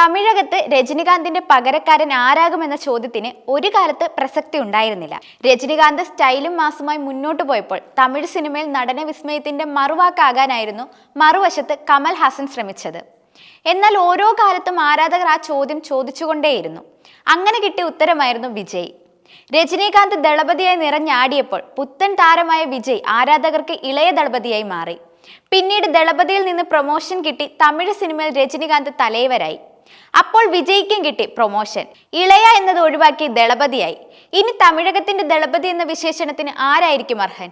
തമിഴകത്ത് രജനികാന്തിന്റെ പകരക്കാരൻ ആരാകുമെന്ന ചോദ്യത്തിന് ഒരു കാലത്ത് പ്രസക്തി ഉണ്ടായിരുന്നില്ല. രജനികാന്ത് സ്റ്റൈലും മാസുമായി മുന്നോട്ട് പോയപ്പോൾ തമിഴ് സിനിമയിൽ നടന വിസ്മയത്തിന്റെ മറുവാക്കാകാനായിരുന്നു മറുവശത്ത് കമൽ ഹാസൻ ശ്രമിച്ചത്. എന്നാൽ ഓരോ കാലത്തും ആരാധകർ ആ ചോദ്യം ചോദിച്ചുകൊണ്ടേയിരുന്നു. അങ്ങനെ കിട്ടിയ ഉത്തരമായിരുന്നു വിജയ്. രജനീകാന്ത് ദളപതിയായി നിറഞ്ഞാടിയപ്പോൾ പുത്തൻ താരമായ വിജയ് ആരാധകർക്ക് ഇളയ ദളപതിയായി മാറി. പിന്നീട് ദളപതിയിൽ നിന്ന് പ്രൊമോഷൻ കിട്ടി തമിഴ് സിനിമയിൽ രജനീകാന്ത് തലൈവരായി അപ്പോൾ വിജയിക്കും കിട്ടി പ്രൊമോഷൻ. ഇളയ എന്നത് ഒഴിവാക്കി ദളപതിയായി. ഇനി തമിഴകത്തിന്റെ ദളപതി എന്ന വിശേഷണത്തിന് ആരായിരിക്കും അർഹൻ?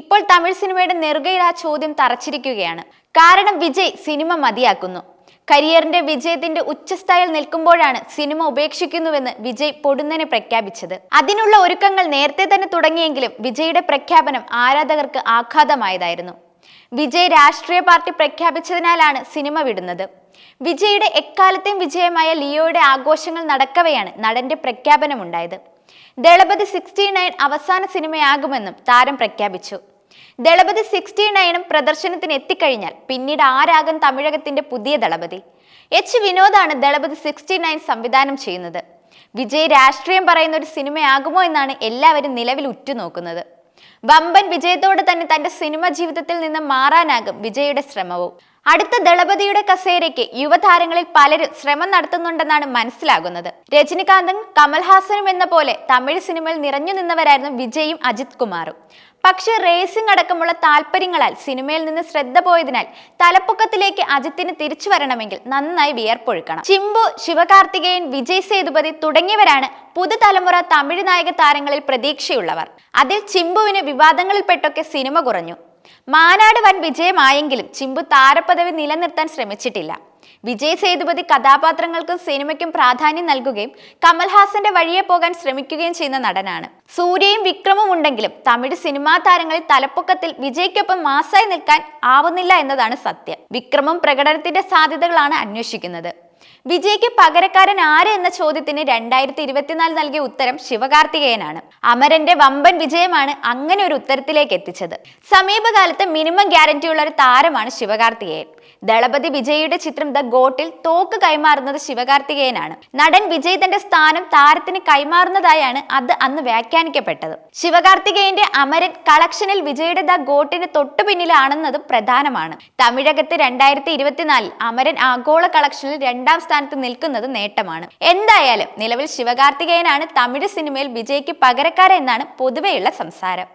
ഇപ്പോൾ തമിഴ് സിനിമയുടെ നെറുകയിൽ ആ ചോദ്യം തറച്ചിരിക്കുകയാണ്. കാരണം വിജയ് സിനിമ മതിയാക്കുന്നു. കരിയറിന്റെ വിജയത്തിന്റെ ഉച്ചസ്ഥായിൽ നിൽക്കുമ്പോഴാണ് സിനിമ ഉപേക്ഷിക്കുന്നുവെന്ന് വിജയ് പൊടുന്നനെ പ്രഖ്യാപിച്ചത്. അതിനുള്ള ഒരുക്കങ്ങൾ നേരത്തെ തന്നെ തുടങ്ങിയെങ്കിലും വിജയുടെ പ്രഖ്യാപനം ആരാധകർക്ക് ആഘാതമായതായിരുന്നു. വിജയ് രാഷ്ട്രീയ പാർട്ടി പ്രഖ്യാപിച്ചതിനാലാണ് സിനിമ വിടുന്നത്. വിജയുടെ എക്കാലത്തെയും വിജയമായ ലിയോയുടെ ആഘോഷങ്ങൾ നടക്കവെയാണ് നടന്റെ പ്രഖ്യാപനമുണ്ടായത്. ദളപതി സിക്സ്റ്റി നയൻ അവസാന സിനിമയാകുമെന്നും താരം പ്രഖ്യാപിച്ചു. ദളപതി സിക്സ്റ്റി നയനും പ്രദർശനത്തിന് എത്തിക്കഴിഞ്ഞാൽ പിന്നീട് ആരാകും തമിഴകത്തിന്റെ പുതിയ ദളപതി. എച്ച് വിനോദാണ് ദളപതി സിക്സ്റ്റി നയൻ സംവിധാനം ചെയ്യുന്നത്. വിജയ് രാഷ്ട്രീയം പറയുന്ന ഒരു സിനിമയാകുമോ എന്നാണ് എല്ലാവരും നിലവിൽ ഉറ്റുനോക്കുന്നത്. വമ്പൻ വിജയത്തോടെ തന്നെ തന്റെ സിനിമ ജീവിതത്തിൽ നിന്ന് മാറാനാകും വിജയുടെ ശ്രമവും. അടുത്ത ദളപതിയുടെ കസേരയ്ക്ക് യുവതാരങ്ങളിൽ പലരും ശ്രമം നടത്തുന്നുണ്ടെന്നാണ് മനസ്സിലാകുന്നത്. രജനികാന്തും കമൽഹാസനും എന്ന പോലെ തമിഴ് സിനിമയിൽ നിറഞ്ഞു നിന്നവരായിരുന്നു വിജയും അജിത് കുമാറും. പക്ഷെ റേസിംഗ് അടക്കമുള്ള താല്പര്യങ്ങളാൽ സിനിമയിൽ നിന്ന് ശ്രദ്ധ പോയതിനാൽ തലപ്പൊക്കത്തിലേക്ക് അജിത്തിന് തിരിച്ചു വരണമെങ്കിൽ നന്നായി വിയർപ്പൊഴുക്കണം. ചിമ്പു ശിവകാർത്തികേയൻ വിജയ് സേതുപതി തുടങ്ങിയവരാണ് പുതുതലമുറ തമിഴ് നായക താരങ്ങളിൽ പ്രതീക്ഷയുള്ളവർ. അതിൽ ചിമ്പുവിന് വിവാദങ്ങളിൽപ്പെട്ടൊക്കെ സിനിമ കുറഞ്ഞു. മാനാട് വൻ വിജയമായെങ്കിലും ചിമ്പു താരപദവി നിലനിർത്താൻ ശ്രമിച്ചിട്ടില്ല. വിജയ് സേതുപതി കഥാപാത്രങ്ങൾക്കും സിനിമയ്ക്കും പ്രാധാന്യം നൽകുകയും കമൽഹാസന്റെ വഴിയെ പോകാൻ ശ്രമിക്കുകയും ചെയ്യുന്ന നടനാണ്. സൂര്യയും വിക്രമും ഉണ്ടെങ്കിലും തമിഴ് സിനിമാ താരങ്ങളിൽ തലപ്പൊക്കത്തിൽ വിജയ്ക്കൊപ്പം മാസായി നിൽക്കാൻ ആവുന്നില്ല എന്നതാണ് സത്യം. വിക്രമും പ്രകടനത്തിന്റെ സാധ്യതകളാണ് അന്വേഷിക്കുന്നത്. വിജയ്ക്ക് പകരക്കാരൻ ആര് എന്ന ചോദ്യത്തിന് രണ്ടായിരത്തി ഇരുപത്തിനാല് നൽകിയ ഉത്തരം ശിവകാർത്തികേയനാണ്. അമരന്റെ വമ്പൻ വിജയമാണ് അങ്ങനെ ഒരു ഉത്തരത്തിലേക്ക് എത്തിച്ചത്. സമീപകാലത്ത് മിനിമം ഗ്യാരണ്ടിയുള്ള ഒരു താരമാണ് ശിവകാർത്തികേയൻ. ദളപതി വിജയിയുടെ ചിത്രം ദ ഗോട്ടിൽ തോക്ക് കൈമാറുന്നത് ശിവകാർത്തികേയനാണ്. നടൻ വിജയ് തന്റെ സ്ഥാനം താരത്തിന് കൈമാറുന്നതായാണ് അത് അന്ന് വ്യാഖ്യാനിക്കപ്പെട്ടത്. ശിവകാർത്തികേയന്റെ അമരൻ കളക്ഷനിൽ വിജയുടെ ദ ഗോട്ടിന് തൊട്ടു പിന്നിലാണെന്നതും പ്രധാനമാണ്. തമിഴകത്ത് രണ്ടായിരത്തി ഇരുപത്തിനാലിൽ അമരൻ ആഗോള കളക്ഷനിൽ രണ്ടാം സ്ഥാനത്ത് നിൽക്കുന്നത് നേട്ടമാണ്. എന്തായാലും നിലവിൽ ശിവകാർത്തികേയനാണ് തമിഴ് സിനിമയിൽ വിജയ്ക്ക് പകരക്കാരെന്നാണ് പൊതുവെയുള്ള സംസാരം.